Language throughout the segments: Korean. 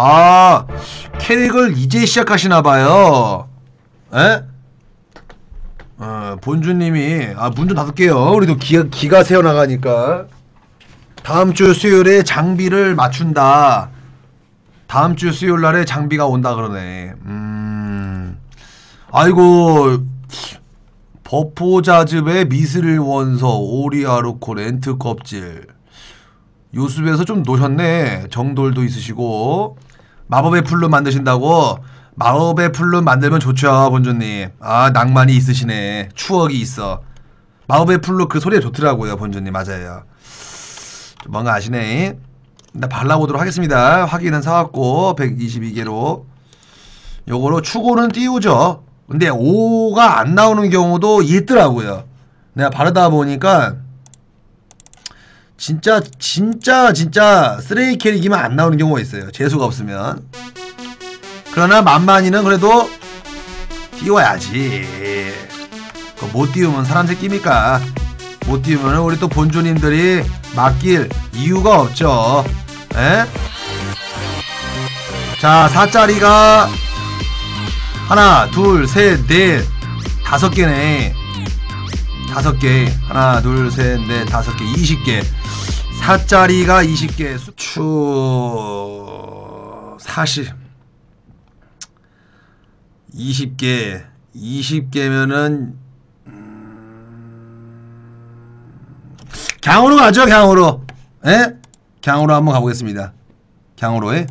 아 캐릭을 이제 시작하시나봐요. 에? 어, 본주님이 아 문좀 닫을게요. 우리도 기가, 기가 새어나가니까. 다음 주 수요일에 장비를 맞춘다. 다음 주 수요일 날에 장비가 온다 그러네. 음. 아이고 버포자즙의 미스릴 원서 오리아르코 렌트 껍질. 요습에서 좀 노셨네. 정돌도 있으시고 마법의 풀로 만드신다고? 마법의 풀로 만들면 좋죠 본주님. 아 낭만이 있으시네. 추억이 있어. 마법의 풀로 그 소리가 좋더라고요 본주님. 맞아요. 좀 뭔가 아시네. 일단 발라보도록 하겠습니다. 확인은 사왔고 122개로. 요거로 추고는 띄우죠. 근데 5가 안 나오는 경우도 있더라고요. 내가 바르다 보니까 진짜 진짜 진짜 쓰레기 캐릭이면 안 나오는 경우가 있어요. 재수가 없으면. 그러나 만만히는 그래도 띄워야지. 그거 못 띄우면 사람 새끼입니까? 못 띄우면 우리 또 본주님들이 맡길 이유가 없죠. 에? 자 4짜리가 하나 둘 셋 넷 다섯 개네. 다섯 개. 하나 둘 셋 넷 다섯 개. 이십 개 4짜리가 20개 수추 40 20개 20개면은 강으로 가죠 강으로 예? 강으로 한번 가보겠습니다. 강으로에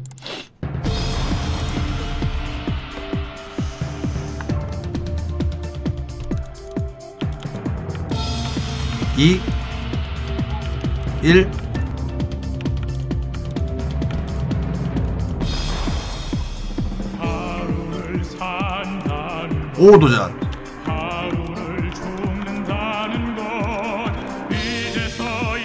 이1 5 도전. 그 의미를 3, 2,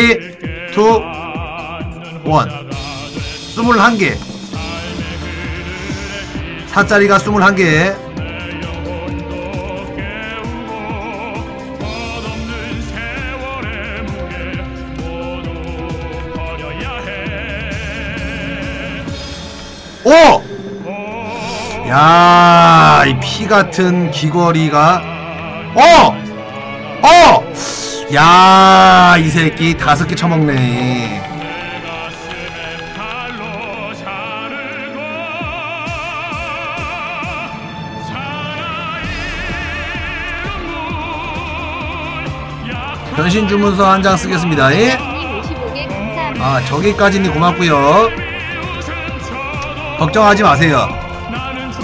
1 깨닫는 혼자가 된 21개. 4짜리가 21개. 내 영혼도 깨우고 덧없는 세월의 무게 모두 버려야 해. 오! 야, 이 피 같은 귀걸이가 어! 어! 야, 이 새끼 다섯 개 처먹네. 변신 주문서 한 장 쓰겠습니다. 예? 55개 감사합니다. 아, 저기까지는 고맙고요. 걱정하지 마세요.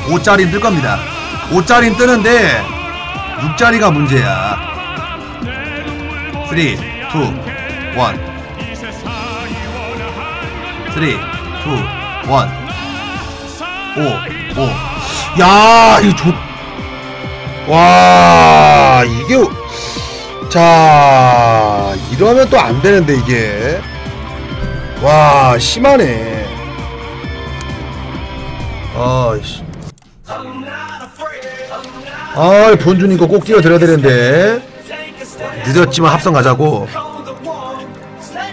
5짜리 뜰 겁니다. 5짜리 뜨는데 6짜리가 문제야. 3, 2, 1. 3, 2, 1. 5, 5. 야, 이거 좋. 와, 이게. 자, 이러면 또 안 되는데, 이게. 와, 심하네. 아이씨. 아, 본주님 거꼭 띄워드려야 되는데. 늦었지만 합성 가자고.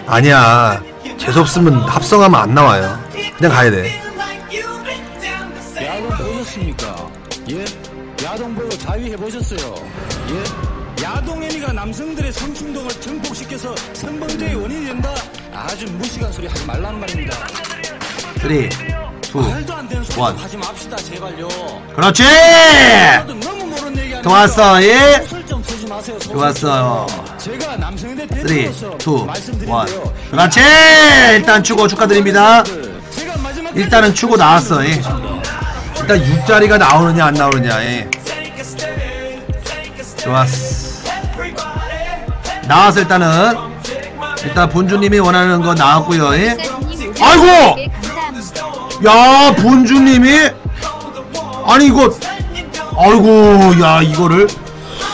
아니야. 재수없으면 합성하면 안 나와요. 그냥 가야 돼. 야동 보셨습니까? 예? 야동 보고 자위해 보셨어요? 예? 야동 애미가 남성들의 성충동을 증폭시켜서 성범죄의 원인이 된다? 아주 무식한 소리 하지 말라는 말입니다. 3, 2, 말도 안 되는 소리 원. 좀 하지 맙시다 제발요. 그렇지! 좋았어, 예? 좋았어요. 좀. 제가 남성대 3, 2, 대표로서 1. 말씀드리고요. 그렇지! 일단 추고 축하드립니다. 일단은 추고 나왔어. 예. 일단 6자리가 나오느냐 안 나오느냐. 예. 좋았어. 나왔어 일단은. 일단 본주님이 원하는 거 나왔고요. 예. 아이고! 55개 감사합니다. 야 본주님이 아니 이거 아이고 야 이거를.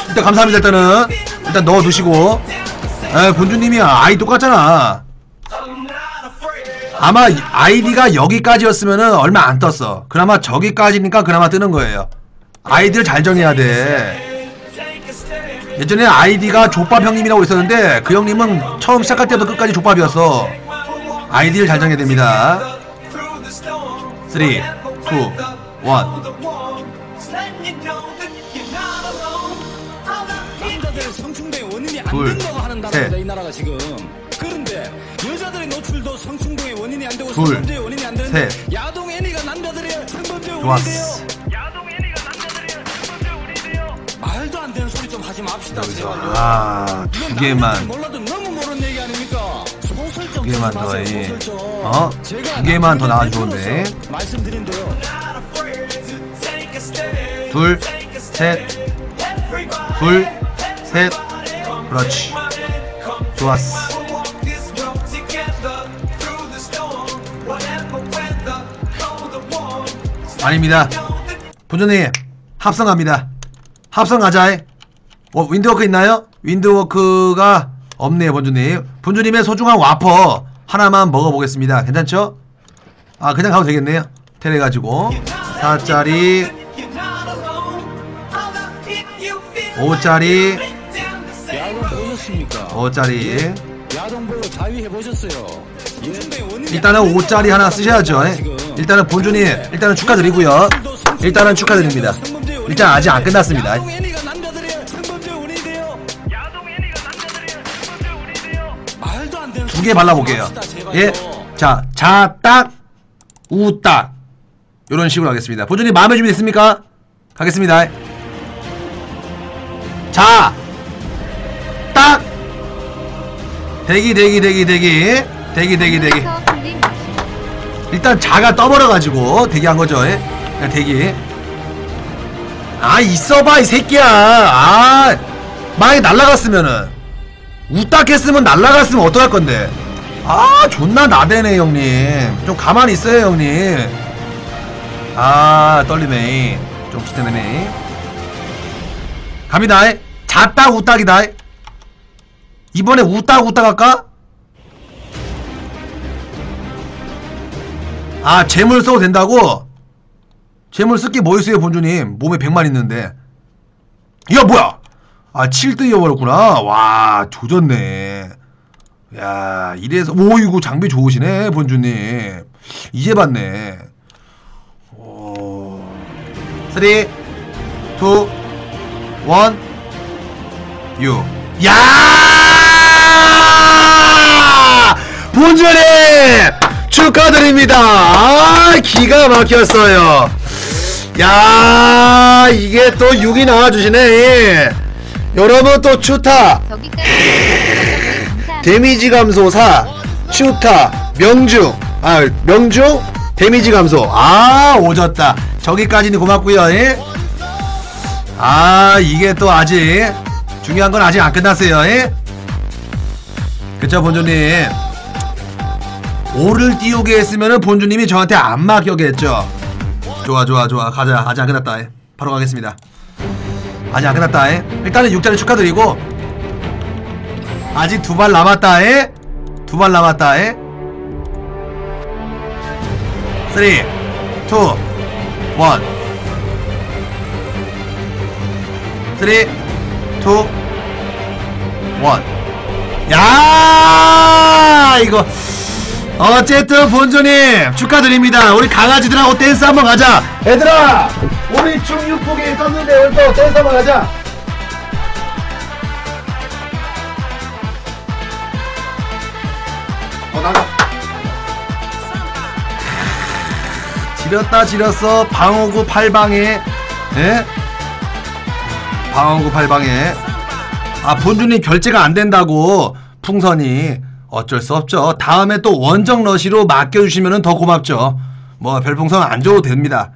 일단 감사합니다 일단은. 일단 넣어두시고. 에 본주님이 아이 똑같잖아. 아마 이- 아이디가 여기까지였으면은 얼마 안 떴어. 그나마 저기까지니까 그나마 뜨는 거예요. 아이디를 잘 정해야 돼. 예전에 아이디가 족밥 형님이라고 있었는데 그 형님은 처음 시작할 때부터 끝까지 족밥이었어 아이디를 잘 정해야 됩니다. 3, 2, 1 둘, 셋. 이 나라가 지금 그런데 여자들의 노출도 성충동의 원인이 안 되고 둘, 성범죄의 원인이 안 되는데 셋. 야동 애니가 남자들의 성범죄의 원인이 좋았어. 돼요 야동 애니가 남자들의 첫 번째 우리인데요. 말도 안 되는 소리 좀 하지 맙시다 아, 두 개만. 몰라도 너무 모르는 얘기 아닙니까 소설 좀두 개만 더 해. 어? 두 개만 더 좋은데. 말씀드린대요 둘, 셋, 둘, 셋. 그렇지. 좋았어. 아닙니다. 본주님 합성합니다. 합성하자. 어, 윈드워크 있나요? 윈드워크가 없네요, 본주님. 본주님의 소중한 와퍼 하나만 먹어보겠습니다. 괜찮죠? 아, 그냥 가도 되겠네요. 테레 가지고 4짜리, 5짜리, 야동 보셨습니까? 5짜리. 야동 보고 자위해 보셨어요? 일단은 5짜리 하나 쓰셔야죠. 예? 일단은 본주님, 일단은 축하드리고요. 일단은 축하드립니다. 일단 아직 안 끝났습니다. 두 개 발라볼게요. 예. 자, 자, 딱, 우, 딱. 요런 식으로 하겠습니다. 본주님 마음의 준비 됐습니까? 가겠습니다. 자, 대기, 대기, 대기, 대기. 대기, 대기, 대기. 일단 자가 떠버려가지고 대기한 거죠. 예? 대기. 아 있어봐 이 새끼야. 아 만약에 날라갔으면은 우딱했으면 날라갔으면 어떡할 건데. 아 존나 나대네 형님. 좀 가만히 있어요 형님. 아 떨리네. 좀 기대되네. 갑니다. 잤다 우딱이다. 이번에 우딱 우딱 할까? 아 재물 써도 된다고? 재물 쓸게 뭐 있어요 본주님? 몸에 100만 있는데. 야 뭐야? 아 7등 이어버렸구나. 와 조졌네. 야 이래서 오이구 장비 좋으시네 본주님. 이제 봤네. 오. 3 2 1 6 야! 본주님 축하드립니다. 아, 기가 막혔어요. 야, 이게 또 6이 나와주시네. 여러분 또 추타. 데미지 감소 4 추타 명중 아 명중 데미지 감소 아 오졌다 저기까지는 고맙고요 예? 아 이게 또 아직 중요한 건 아직 안 끝났어요 예? 그쵸 본주님 오를 띄우게 했으면은 본주님이 저한테 안 맡겨겠죠 좋아 좋아 좋아 가자 아직 안 끝났다 예. 바로 가겠습니다 아직 안 끝났다 예. 일단은 6자리 축하드리고 아직 두 발 남았다 에? 두 발 남았다 에? 3 2 1 3 2 1 야! 이거 어쨌든 본조님 축하드립니다. 우리 강아지들하고 댄스 한번 가자. 얘들아, 우리 중육복에 떴는데 또 댄스 한번 가자. 어 나가. 지렸다 지렸어 방어구 팔방에 예? 방어구 팔방에 아 본주님 결제가 안 된다고 풍선이 어쩔 수 없죠. 다음에 또 원정 러시로 맡겨주시면 더 고맙죠. 뭐 별풍선 안 줘도 됩니다